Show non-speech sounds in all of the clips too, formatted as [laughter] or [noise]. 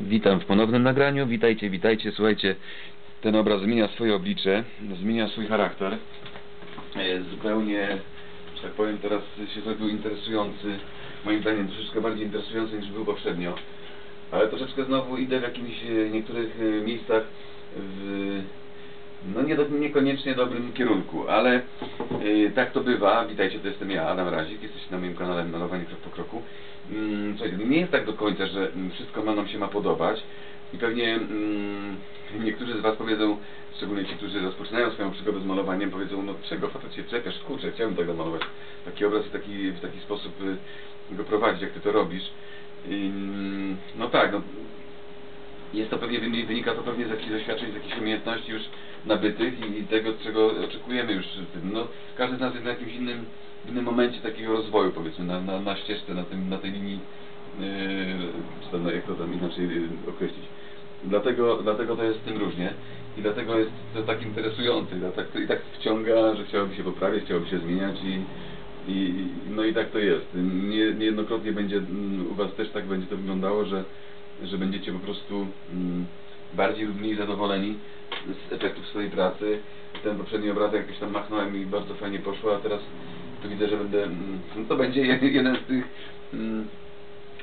Witam w ponownym nagraniu. Witajcie, witajcie. Słuchajcie, ten obraz zmienia swoje oblicze, zmienia swój charakter. Jest zupełnie, że tak powiem, teraz się zrobił interesujący. Moim zdaniem troszeczkę bardziej interesujący niż był poprzednio. Ale troszeczkę znowu idę w jakimś e, niektórych e, miejscach w no nie niekoniecznie dobrym kierunku, ale tak to bywa. Witajcie, to jestem ja, Adam Razik, jesteście na moim kanale Malowanie Krok po Kroku. Mm, nie jest tak do końca, że mm, wszystko ma nam się ma podobać i pewnie mm, niektórzy z Was powiedzą, szczególnie ci, którzy rozpoczynają swoją przygodę z malowaniem, powiedzą, no czego facet się czepiasz, kurczę, chciałbym tak namalować taki obraz i taki, w taki sposób y, go prowadzić, jak Ty to robisz. I, no tak, no jest to pewnie, wynika to pewnie z jakichś doświadczeń, z jakichś umiejętności już nabytych i, i tego, czego oczekujemy już w tym. No, każdy z nas jest na jakimś innym, innym momencie takiego rozwoju, powiedzmy, na, na, na ścieżce, na, tym, na tej linii, yy, czy tam, jak to tam inaczej yy, określić. Dlatego, dlatego to jest z tym różnie i dlatego jest to tak interesujące i tak, i tak wciąga, że chciałoby się poprawiać, chciałoby się zmieniać i, i no i tak to jest. Nie, niejednokrotnie będzie, mm, u Was też tak będzie to wyglądało, że że będziecie po prostu mm, bardziej lub mniej zadowoleni z efektów swojej pracy. Ten poprzedni obrazek jakoś tam machnąłem i bardzo fajnie poszło, a teraz tu widzę, że będę, mm, no to będzie [laughs] jeden z tych, mm,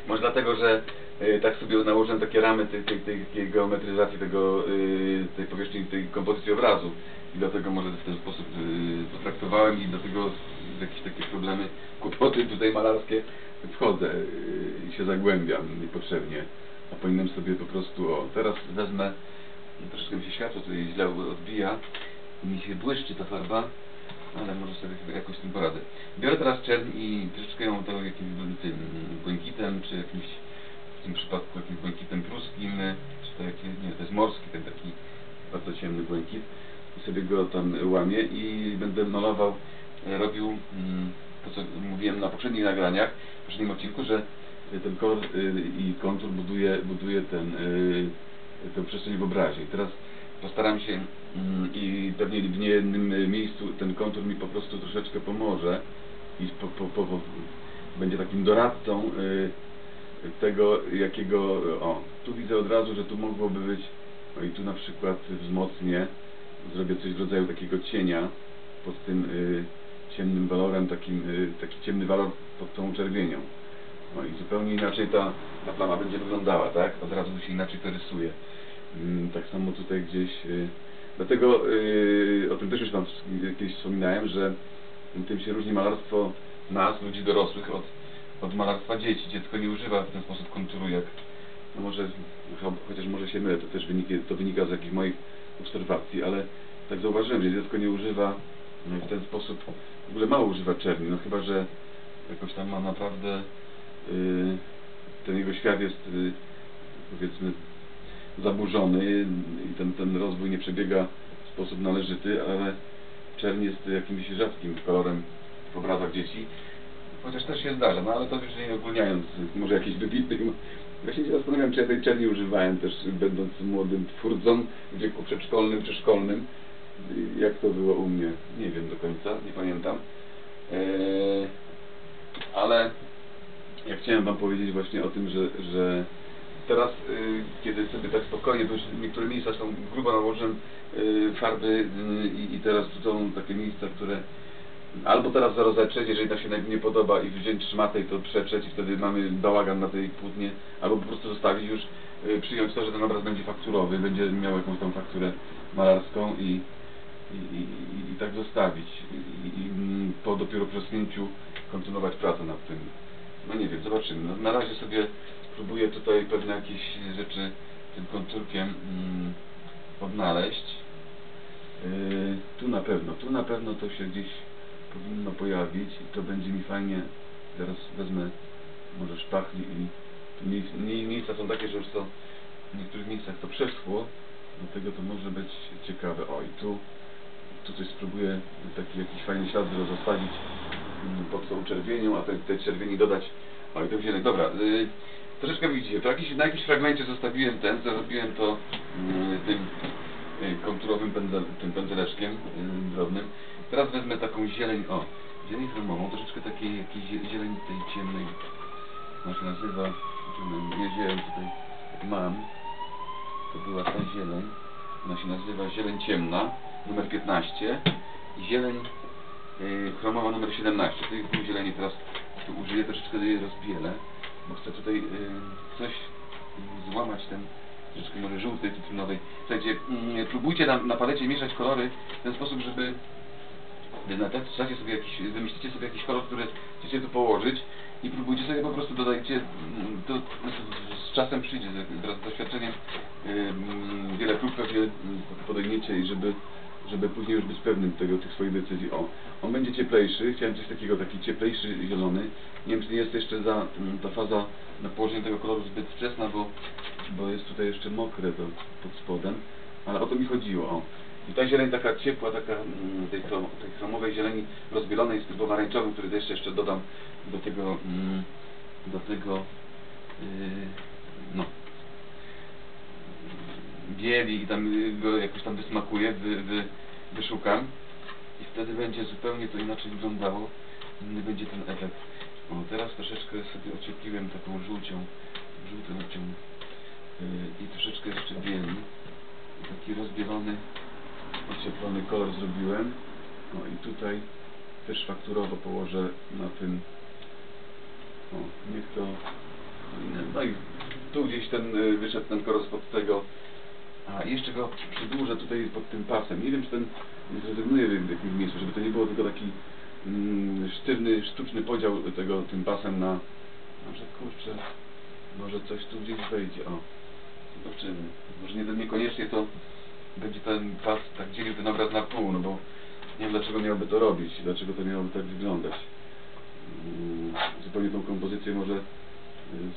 może dlatego, że y, tak sobie nałożyłem takie ramy tej, tej, tej, tej geometryzacji tego, y, tej powierzchni, tej kompozycji obrazu. I dlatego może w ten sposób y, potraktowałem i dlatego jakieś takie problemy, [laughs] kłopoty tutaj malarskie wchodzę i się zagłębiam niepotrzebnie. A powinienem sobie po prostu, o, teraz wezmę, troszeczkę mi się światło tutaj źle odbija, mi się błyszczy ta farba, ale może sobie jakoś z tym poradzę. Biorę teraz czern i troszeczkę ją to jakimś tym błękitem, czy jakimś, w tym przypadku jakimś błękitem pruskim, czy to jakie, nie, to jest morski, ten taki bardzo ciemny błękit. I sobie go tam łamię i będę malował, e, robił mm, to, co mówiłem na poprzednich nagraniach, w poprzednim odcinku, że ten kolor y, i kontur buduje, buduje ten, y, tę przestrzeń w obrazie. I teraz postaram się mm, i pewnie w niejednym miejscu ten kontur mi po prostu troszeczkę pomoże i po, po, po, będzie takim doradcą y, tego, jakiego, o, tu widzę od razu, że tu mogłoby być, o i tu na przykład wzmocnię, zrobię coś w rodzaju takiego cienia pod tym ciemnym walorem, takim, taki ciemny walor pod tą czerwienią. No i zupełnie inaczej ta, ta plama będzie wyglądała, tak? Od razu się inaczej to rysuje. Mm, tak samo tutaj gdzieś... Y, dlatego y, o tym też już Wam kiedyś wspominałem, że tym się różni malarstwo nas, ludzi dorosłych, od, od malarstwa dzieci. Dziecko nie używa w ten sposób konturu jak... No może, chociaż może się mylę, to też wynika, to wynika z jakichś moich obserwacji, ale tak zauważyłem, że dziecko nie używa w ten sposób, w ogóle mało używa czerni, no chyba, że jakoś tam ma naprawdę Y, ten jego świat jest y, powiedzmy zaburzony i ten, ten rozwój nie przebiega w sposób należyty, ale czerń jest jakimś rzadkim kolorem w obrazach dzieci. Chociaż też się zdarza, no ale to już nie ogólniając, może jakiś wybitny. Właśnie się zastanawiam, czy ja tej czerni używałem też będąc młodym twórcą w wieku przedszkolnym czy szkolnym. Jak to było u mnie, nie wiem do końca, nie pamiętam. Eee, ale ja chciałem Wam powiedzieć właśnie o tym, że, że teraz, y, kiedy sobie tak spokojnie, bo już niektóre miejsca są grubo nałożyłem y, farby y, i teraz tu są takie miejsca, które albo teraz rozetrzeć, jeżeli to się nie podoba i wziąć szmatę to przetrzeć i wtedy mamy bałagan na tej płótnie, albo po prostu zostawić już, przyjąć to, że ten obraz będzie fakturowy, będzie miał jakąś tam fakturę malarską i, i, i, i tak zostawić i, i po dopiero przesunięciu kontynuować pracę nad tym no nie wiem, zobaczymy. No, na razie sobie próbuję tutaj pewne jakieś rzeczy tym konturkiem mm, odnaleźć. Yy, tu na pewno, tu na pewno to się gdzieś powinno pojawić i to będzie mi fajnie, teraz wezmę może szpachli i tu miejsca są takie, że już to w niektórych miejscach to przeschło, dlatego to może być ciekawe. O i tu, tu coś spróbuję taki jakiś fajny ślad zostawić pod tą czerwienią, a tej, tej czerwieni dodać, o i to wzięli, dobra, yy, troszeczkę widzicie, to jakiś, na jakimś fragmencie zostawiłem ten, zrobiłem to yy, tym yy, konturowym pędzel, tym pędzeleczkiem yy, drobnym. Teraz wezmę taką zieleń, o, zieleń chromową, troszeczkę takiej jakiej zieleń tej ciemnej, ona się nazywa, nie zieleń tutaj, mam, to była ta zieleń, ona się nazywa zieleń ciemna, numer 15 i zieleń yy, chromowa numer 17. Tych dwóch zieleni teraz tu użyję, troszeczkę je rozbielę, bo chcę tutaj yy, coś złamać ten troszeczkę może żółtej, cytrynowej. Słuchajcie, mm, próbujcie na, na palecie mieszać kolory w ten sposób, żeby na tacy czasie sobie jakiś, wymyślicie sobie jakiś kolor, który chcecie tu położyć i próbujcie sobie po prostu dodajcie, to z czasem przyjdzie, z- wraz z doświadczeniem ym, wiele prób pewnie podejmiecie i żeby, żeby później już być pewnym tego, tych swoich decyzji. O, on będzie cieplejszy, chciałem coś takiego, taki cieplejszy zielony. Nie wiem, czy nie jest jeszcze za ta faza na położenie tego koloru zbyt wczesna, bo, bo jest tutaj jeszcze mokre to pod spodem, ale o to mi chodziło. O. I ta zieleń taka ciepła, taka mm, tej, chrom, tej chromowej zieleni rozbielonej z tym pomarańczowym, który też jeszcze dodam do tego, mm, do tego, yy, no, bieli i tam go jakoś tam wysmakuję, wy, wy, wyszukam i wtedy będzie zupełnie to inaczej wyglądało, inny będzie ten efekt. O, teraz troszeczkę sobie ociepliłem taką żółcią, żółtą yy, i troszeczkę jeszcze bieli. Taki rozbielony, ocieplony kolor zrobiłem. No i tutaj też fakturowo położę na tym. O, niech to. No i tu gdzieś ten y, wyszedł ten kolor spod tego. A jeszcze go przedłużę tutaj pod tym pasem. Nie wiem, czy ten nie zrezygnuję w jakimś miejscu, żeby to nie było tylko taki mm, sztywny, sztuczny podział tego tym pasem na. Może kurczę, może coś tu gdzieś wejdzie. O, zobaczymy. Może nie, niekoniecznie to będzie ten pas tak dzielił ten obraz na pół, no bo nie wiem dlaczego miałby to robić, dlaczego to miałoby tak wyglądać. Mm, Zupełnie tą kompozycję może y,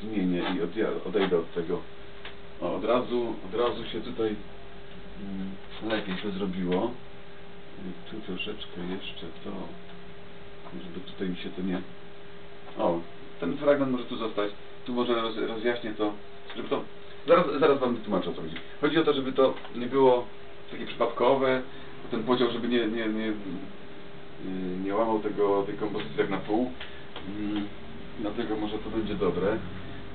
zmienię i odejdę od tego. O, od razu, od razu się tutaj mm, lepiej to zrobiło. Y, Tu troszeczkę jeszcze to, żeby tutaj mi się to nie... O, ten fragment może tu zostać. Tu może roz, rozjaśnię to, żeby to... Zaraz, zaraz Wam wytłumaczę o co chodzi. Chodzi o to, żeby to nie było takie przypadkowe, ten podział, żeby nie, nie, nie, nie- nie łamał tego, tej kompozycji tak na pół. Mm, Dlatego może to będzie dobre.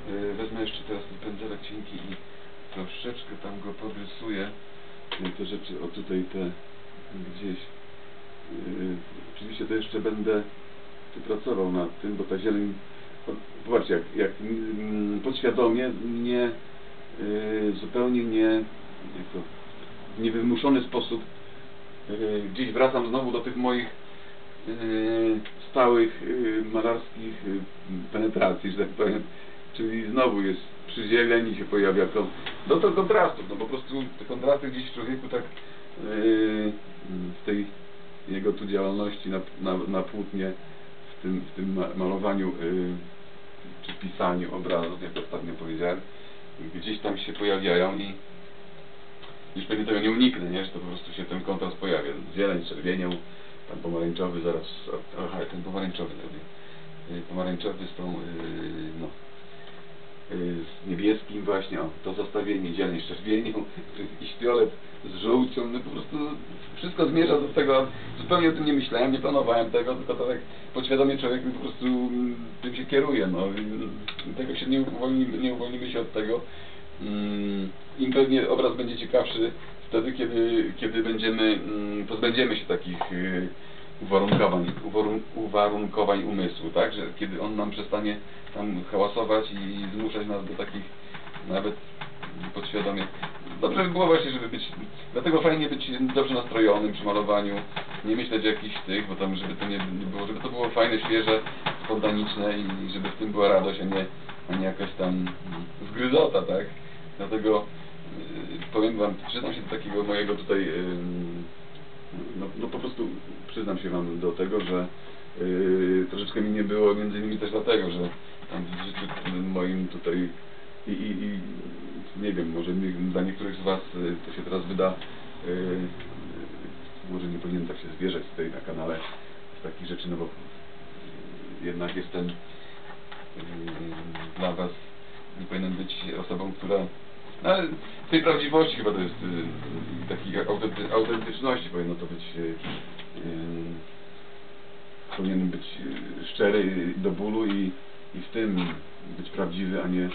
Y, Wezmę jeszcze teraz ten pędzelek cienki i troszeczkę tam go podrysuję. Y, Te rzeczy, o tutaj te gdzieś. Oczywiście to jeszcze będę pracował nad tym, bo ta zieleń, o, zobaczcie, jak, jak mm, podświadomie nie, y, zupełnie nie, jak to, niewymuszony sposób y, gdzieś wracam znowu do tych moich y, stałych malarskich penetracji, że tak powiem. Czyli znowu jest przyzieleń się pojawia to, do to kontrastów, no po prostu te kontrasty gdzieś w człowieku tak w tej jego tu działalności na, na, na płótnie, w tym, w tym ma- malowaniu czy pisaniu obrazów, jak ostatnio powiedziałem, gdzieś tam się pojawiają i już pewnie tego nie uniknę, nie? że to po prostu się ten kontrast pojawia. Zieleń czerwienią, tam pomarańczowy zaraz, aha, ten pomarańczowy zrobię. Y, Pomarańczowy z tą, y, no, z niebieskim właśnie, o, to zestawienie zieleń z czerwienią [laughs] i fiolet z żółcią, no po prostu wszystko zmierza do tego, zupełnie o tym nie myślałem, nie planowałem tego, tylko to tak podświadomie człowiek po prostu mm, tym się kieruje, no tego się nie uwolnimy, nie uwolnimy się od tego. Mm, Im pewnie obraz będzie ciekawszy wtedy, kiedy, kiedy będziemy, mm, pozbędziemy się takich y, uwarunkowań, uwarun- uwarunkowań umysłu, tak? Że kiedy on nam przestanie tam hałasować i zmuszać nas do takich nawet podświadomie. Dobrze by było właśnie, żeby być, dlatego fajnie być dobrze nastrojonym przy malowaniu, nie myśleć o jakichś tych, bo tam żeby to nie, było, żeby to było fajne, świeże, spontaniczne i żeby w tym była radość, a nie, a nie jakaś tam zgryzota, tak? Dlatego yy, powiem Wam, przyznam się do takiego mojego tutaj yy, no, no po prostu przyznam się Wam do tego, że yy, troszeczkę mi nie było, między innymi też dlatego, że tam w życiu moim tutaj i, i, i nie wiem, może dla niektórych z Was y, to się teraz wyda, yy, może nie powinienem tak się zwierzać tutaj na kanale z takich rzeczy, no bo jednak jestem yy, dla Was, nie powinienem być osobą, która no, ale w tej prawdziwości chyba to jest yy, takiej autenty, autentyczności powinno to być yy, yy, powinien być yy, szczery do bólu i, i w tym być prawdziwy, a nie y,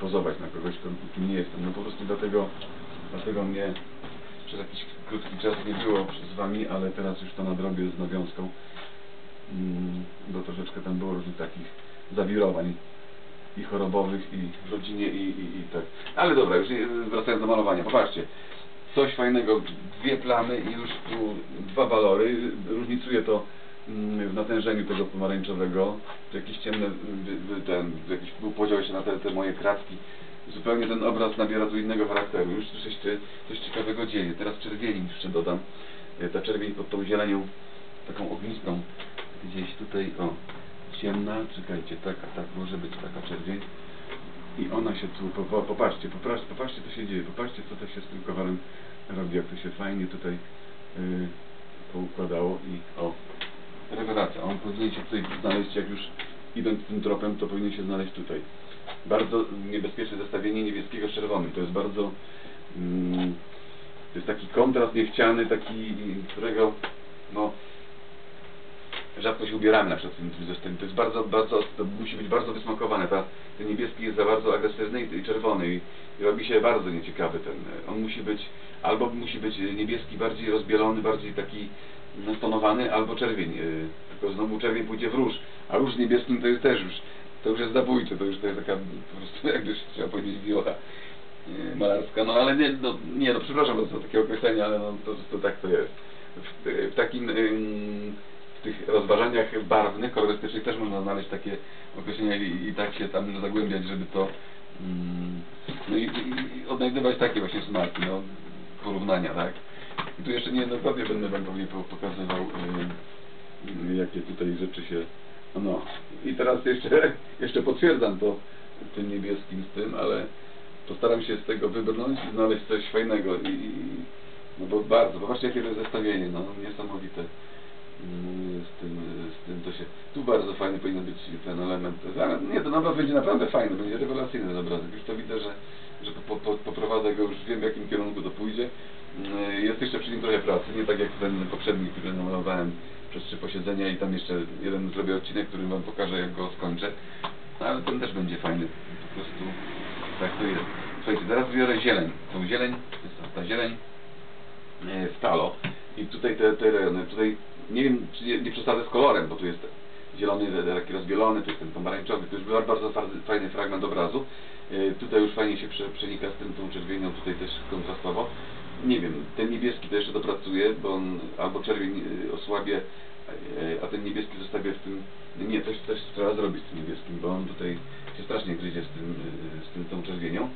pozować na kogoś, ko- kim nie jestem. No po prostu dlatego, dlatego mnie przez jakiś krótki czas nie było z Wami, ale teraz już to nadrobię z nawiązką, Mm, bo troszeczkę tam było różnych takich zawirowań i chorobowych, i w rodzinie, i, i, i tak. Ale dobra, już nie- wracając do malowania, popatrzcie. Coś fajnego, dwie plamy i już tu dwa walory. Różnicuje to mm, w natężeniu tego pomarańczowego. Tu jakiś ciemny, y, y, ten, jakiś podział jeszcze na te, te moje kratki. Zupełnie ten obraz nabiera tu innego charakteru. Już coś, coś ciekawego dzieje. Teraz czerwieni jeszcze dodam. Y, Ta czerwień pod tą zielenią, taką ognistą. Gdzieś tutaj, o, ciemna, czekajcie, taka, tak, może być taka czerwień. I ona się tu, po, po, popatrzcie, popatrzcie, popatrzcie co się dzieje, popatrzcie co to się z tym kowalem robi, jak to się fajnie tutaj yy, poukładało i o, rewelacja, on powinien się tutaj znaleźć, jak już idąc tym tropem, to powinien się znaleźć tutaj. Bardzo niebezpieczne zestawienie niebieskiego z czerwonym, to jest bardzo, mm, to jest taki kontrast niechciany, taki, którego, no, rzadko się ubieramy na przykład tym, tym zestawieniu. To jest bardzo, bardzo, to musi być bardzo wysmakowane. Ta, ten niebieski jest za bardzo agresywny i, i czerwony i, i robi się bardzo nieciekawy ten. On musi być, albo musi być niebieski bardziej rozbielony, bardziej taki no, stonowany, albo czerwień. y, Tylko znowu czerwień pójdzie w róż, a róż z niebieskim to jest też już, to już jest zabójcze, to już to jest taka po prostu [laughs] jakbyś trzeba powiedzieć wiocha y, malarska. No ale nie, no, nie, no przepraszam za takie określenie, ale no, to, to tak to jest. W, w takim w tych rozważaniach barwnych, kolorystycznych też można znaleźć takie określenia i, i tak się tam zagłębiać, żeby to mm, no i, i odnajdywać takie właśnie smaki, no, porównania, tak? I tu jeszcze niejednokrotnie będę Wam pewnie po- pokazywał y, jakie tutaj rzeczy się no i teraz jeszcze, [laughs] jeszcze potwierdzam to tym niebieskim z tym, ale postaram się z tego wybrnąć i znaleźć coś fajnego i, i no bo bardzo, popatrzcie jakie to jest zestawienie, no niesamowite. Mm, Z tym, z tym to się. Tu bardzo fajny powinien być ten element. Ale nie, ten obraz będzie naprawdę fajny, będzie rewelacyjny obrazek. Już to widzę, że, że po, po, poprowadzę go, już wiem w jakim kierunku to pójdzie. Mm, Jest jeszcze przy nim trochę pracy, nie tak jak ten poprzedni, który namalowałem przez trzy posiedzenia i tam jeszcze jeden zrobię odcinek, którym wam pokażę jak go skończę. Ale ten też będzie fajny. Po prostu tak to jest. Słuchajcie, teraz biorę zieleń. Tą zieleń, jest ta zieleń e, w talo i tutaj te, te rejony, tutaj nie wiem czy nie, nie przesadzę z kolorem, bo tu jest zielony, taki rozbielony, tu jest ten pomarańczowy, to już był bardzo fa- fajny fragment obrazu. E, Tutaj już fajnie się prze, przenika z tym tą czerwienią, tutaj też kontrastowo. Nie wiem, ten niebieski to jeszcze dopracuję, bo on albo czerwień e, osłabie, e, a ten niebieski zostawię w tym, nie, coś, coś trzeba zrobić z tym niebieskim, bo on tutaj się strasznie gryzie z tym, z tym tą czerwienią.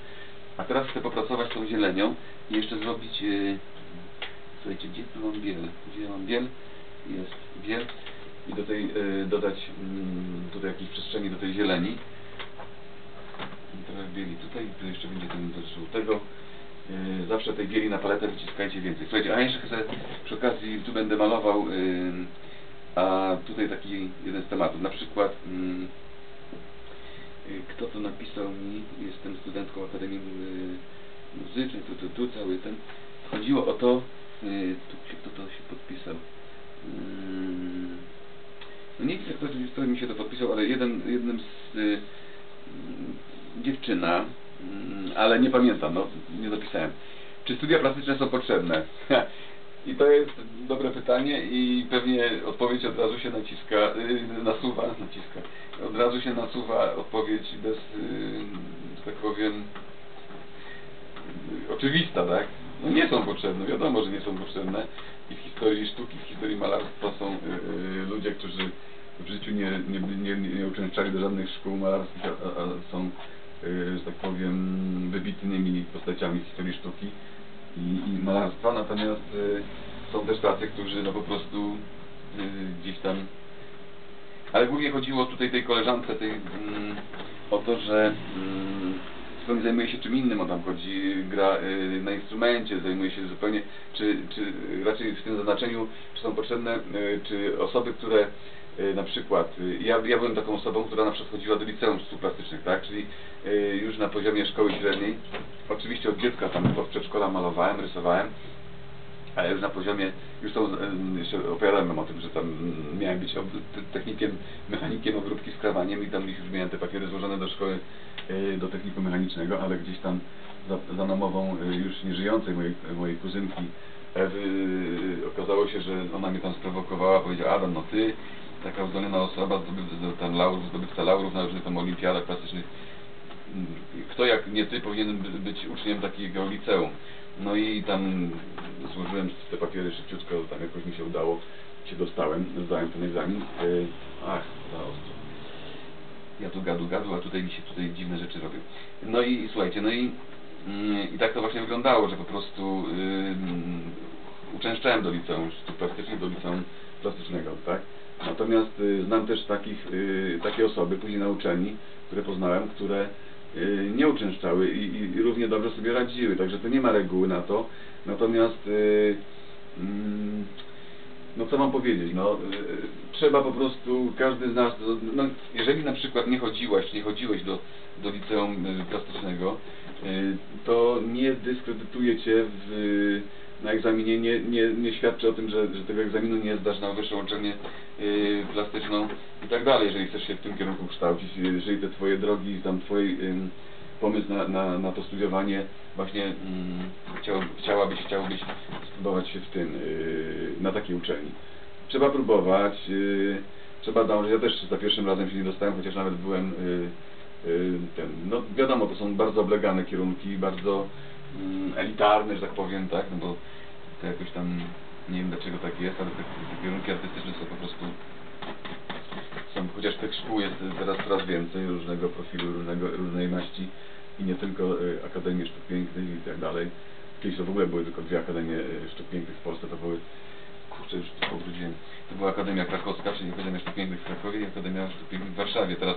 A teraz chcę popracować tą zielenią i jeszcze zrobić, słuchajcie, gdzie tu mam biel? Gdzie mam biel? Jest biel i do tej, e, dodać mm, tutaj jakiejś przestrzeni do tej zieleni. I Trochę bieli tutaj, tu jeszcze będzie ten żółtego. E, Zawsze tej bieli na paletę wyciskajcie więcej. Słuchajcie, a jeszcze chcę przy okazji, tu będę malował, ym, a tutaj taki jeden z tematów, na przykład y, kto to napisał mi, jestem studentką Akademii y, Muzycznej, tu, tu, tu, cały ten, chodziło o to, y, tu, kto to się podpisał, nie widzę, kto, kto mi się to podpisał, ale jeden, jednym z y, y, dziewczyna, mm, ale nie pamiętam, no, nie dopisałem. Czy studia plastyczne są potrzebne? [laughs] I to jest dobre pytanie i pewnie odpowiedź od razu się naciska, yy, nasuwa, naciska, od razu się nasuwa odpowiedź bez, że tak powiem, yy, oczywista, tak? No nie są potrzebne, wiadomo, że nie są potrzebne. I w historii sztuki, w historii malarstwa są yy, ludzie, którzy w życiu nie, nie, nie, nie, uczęszczali do żadnych szkół malarskich, a, a, są, yy, że tak powiem, wybitnymi postaciami historii sztuki i, i malarstwa, natomiast y, są też tacy, którzy no po prostu y, gdzieś tam ale głównie chodziło tutaj tej koleżance tej, mm, o to, że mm, zupełnie zajmuje się czym innym, on tam chodzi, gra y, na instrumencie, zajmuje się zupełnie, czy, czy raczej w tym znaczeniu, czy są potrzebne, y, czy osoby, które y, na przykład, y, ja, ja byłem taką osobą, która na przykład chodziła do liceum sztuk plastycznych, tak, czyli y, już na poziomie szkoły średniej, oczywiście od dziecka tam od przedszkola malowałem, rysowałem, ale już na poziomie, już em, jeszcze opowiadałem o tym, że tam miałem być technikiem, mechanikiem obróbki z krawaniem i tam już miałem te papiery złożone do szkoły, do technikum mechanicznego, ale gdzieś tam za, za namową już nieżyjącej mojej, mojej kuzynki Ewy okazało się, że ona mnie tam sprowokowała, powiedziała Adam, no ty, taka uzdolniona osoba, tam laurów, zdobywca laurów na różnych tam olimpiadach plastycznych, Mm, kto jak nie ty powinien by- być uczniem takiego liceum. No i tam złożyłem te papiery szybciutko, tam jakoś mi się udało, się dostałem, zdałem ten egzamin. Yy, Ach, za ostro. Ja tu gadu gadu, a tutaj mi się tutaj dziwne rzeczy robią. No i słuchajcie, no i, mm, i tak to właśnie wyglądało, że po prostu uczęszczałem do liceum sztuk plastycznych, do liceum plastycznego, tak? Natomiast y, znam też takich, y, takie osoby później na uczelni, które poznałem, które y, nie uczęszczały i, i, i równie dobrze sobie radziły, także to nie ma reguły na to. Natomiast y, mm, no co mam powiedzieć, no y, trzeba po prostu, każdy z nas, no, jeżeli na przykład nie chodziłaś, nie chodziłeś do, do liceum y, plastycznego, y, to nie dyskredytuje cię w, na egzaminie, nie, nie, nie świadczy o tym, że, że tego egzaminu nie zdasz na wyższą uczelnię y, plastyczną i tak dalej, jeżeli chcesz się w tym kierunku kształcić, jeżeli te twoje drogi, tam twój pomysł na, na, na to studiowanie właśnie chciał, chciałabyś, chciałbyś się w tym, na takiej uczelni. Trzeba próbować, yy, trzeba dążyć. Ja też za pierwszym razem się nie dostałem, chociaż nawet byłem yy, yy, ten, no wiadomo, to są bardzo oblegane kierunki, bardzo mm, elitarne, że tak powiem, tak, no bo to jakoś tam, nie wiem dlaczego tak jest, ale te, te kierunki artystyczne są po prostu są, chociaż tych szkół jest teraz coraz więcej, różnego profilu, różnego, różnej maści i nie tylko y, Akademie Sztuk Pięknych i tak dalej. Kiedyś to w ogóle były tylko dwie Akademie y, Sztuk Pięknych w Polsce, to były, kurczę już to to była Akademia Krakowska, czyli Akademia Sztuk Pięknych w Krakowie i Akademia Sztuk Pięknych w Warszawie. Teraz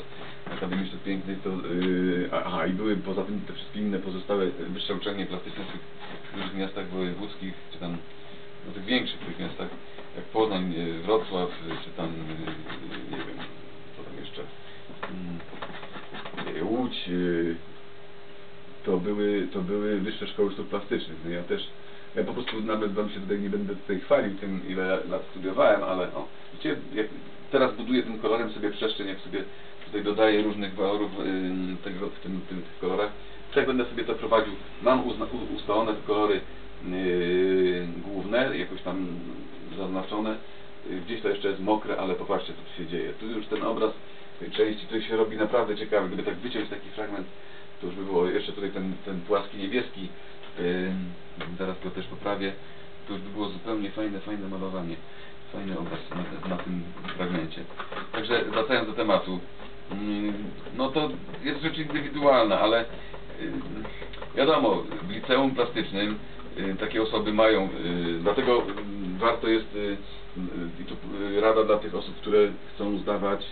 Akademii Sztuk Pięknych to, y, aha i były poza tym te wszystkie inne pozostałe wyższe uczelnie plastyczne w dużych miastach wojewódzkich, czy tam no, tych większych tych miastach, jak Poznań, y, Wrocław, y, czy tam, y, y, nie wiem, co tam jeszcze, mm, y, Łódź, y, to były, to były wyższe szkoły sztuk plastycznych. No ja też, ja po prostu nawet wam się tutaj nie będę tutaj chwalił tym, ile lat studiowałem, ale no, wiecie, jak teraz buduję tym kolorem sobie przestrzeń, jak sobie tutaj dodaję różnych walorów tego, w tym, tym, tych kolorach, tak będę sobie to prowadził. Mam ustalone kolory yy, główne, jakoś tam zaznaczone. Gdzieś to jeszcze jest mokre, ale popatrzcie co tu się dzieje. Tu już ten obraz tej części, to się robi naprawdę ciekawy. Gdyby tak wyciąć taki fragment, to już by było jeszcze tutaj ten, ten płaski niebieski, zaraz go też poprawię, to już by było zupełnie fajne, fajne malowanie. Fajny obraz na, na tym fragmencie. Także wracając do tematu, no to jest rzecz indywidualna, ale wiadomo, w liceum plastycznym takie osoby mają, y, dlatego warto jest, y, y, i tu rada dla tych osób, które chcą zdawać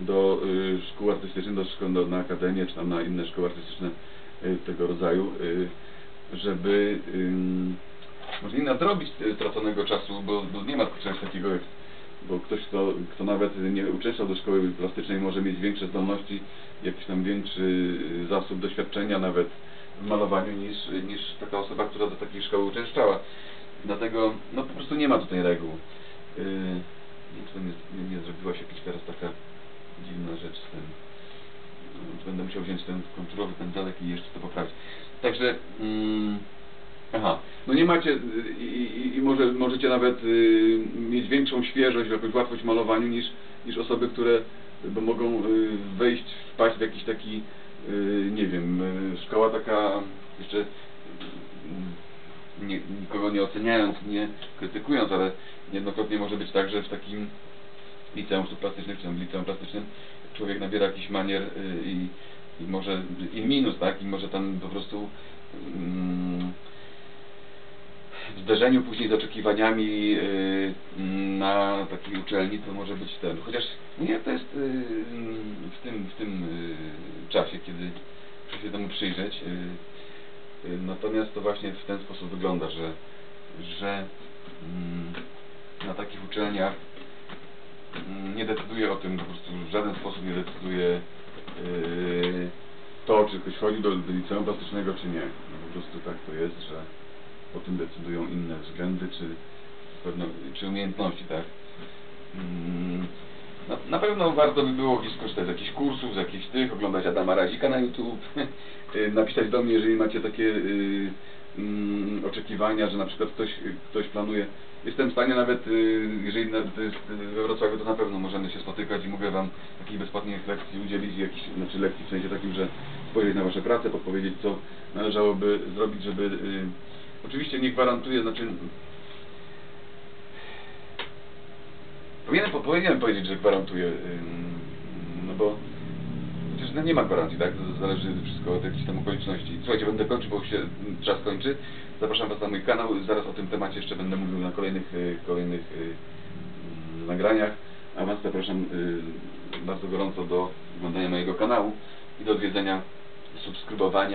do szkół artystycznych, do szkoły, do, na akademię, czy tam na inne szkoły artystyczne tego rodzaju, żeby może nie nadrobić y, straconego czasu, bo, bo nie ma czegoś takiego jak bo ktoś, kto, kto nawet nie uczęszczał do szkoły plastycznej może mieć większe zdolności, jakiś tam większy y, zasób doświadczenia nawet w malowaniu niż, niż taka osoba, która do takiej szkoły uczęszczała. Dlatego no po prostu nie ma tutaj reguł. Yy, nie, nie, nie zrobiła się jakaś teraz taka dziwna rzecz z tym. Będę musiał wziąć ten konturowy pędzelek i jeszcze to poprawić. Także mm, Aha, no nie macie y, i, i, i może możecie nawet y, mieć większą świeżość, jakąś łatwość w malowaniu niż, niż osoby, które bo mogą y, wejść, wpaść w jakiś taki, y, nie wiem, y, szkoła taka jeszcze y, nie, nikogo nie oceniając, nie krytykując, ale niejednokrotnie może być tak, że w takim liceum sztuk plastycznych, czy tam liceum plastycznym człowiek nabiera jakiś manier y, i, i może, i minus, tak, i może tam po prostu mm, w zderzeniu później z oczekiwaniami yy, na takiej uczelni to może być ten. Chociaż nie, to jest yy, w tym, w tym czasie, kiedy muszę się temu przyjrzeć. Natomiast to właśnie w ten sposób wygląda, że, że na takich uczelniach nie decyduje o tym, po prostu w żaden sposób nie decyduje yy, to, czy ktoś chodzi do, do liceum plastycznego, czy nie. No, po prostu tak to jest, że o tym decydują inne względy, czy, czy umiejętności, tak? Mm, Na, na pewno warto by było gdzieś skorzystać z jakichś kursów, z jakichś tych, oglądać Adama Razika na YouTube, [laughs] y, napisać do mnie, jeżeli macie takie y, mm, oczekiwania, że na przykład ktoś, ktoś planuje. Jestem w stanie nawet, y, jeżeli na, to jest y, we Wrocławiu, to na pewno możemy się spotykać i mogę Wam takich bezpłatnych lekcji udzielić, jakichś, znaczy lekcji w sensie takim, że spojrzeć na Wasze prace, podpowiedzieć, co należałoby zrobić, żeby... Oczywiście nie gwarantuję, znaczy Powinienem, po- powinienem powiedzieć, że gwarantuję, ym, no bo przecież no nie ma gwarancji, tak? To Zależy wszystko od jakichś tam okoliczności. Słuchajcie, będę kończył, bo się czas kończy. Zapraszam Was na mój kanał, zaraz o tym temacie jeszcze będę mówił na kolejnych, y, kolejnych y, nagraniach. A Was zapraszam y, bardzo gorąco do oglądania mojego kanału i do odwiedzenia, subskrybowania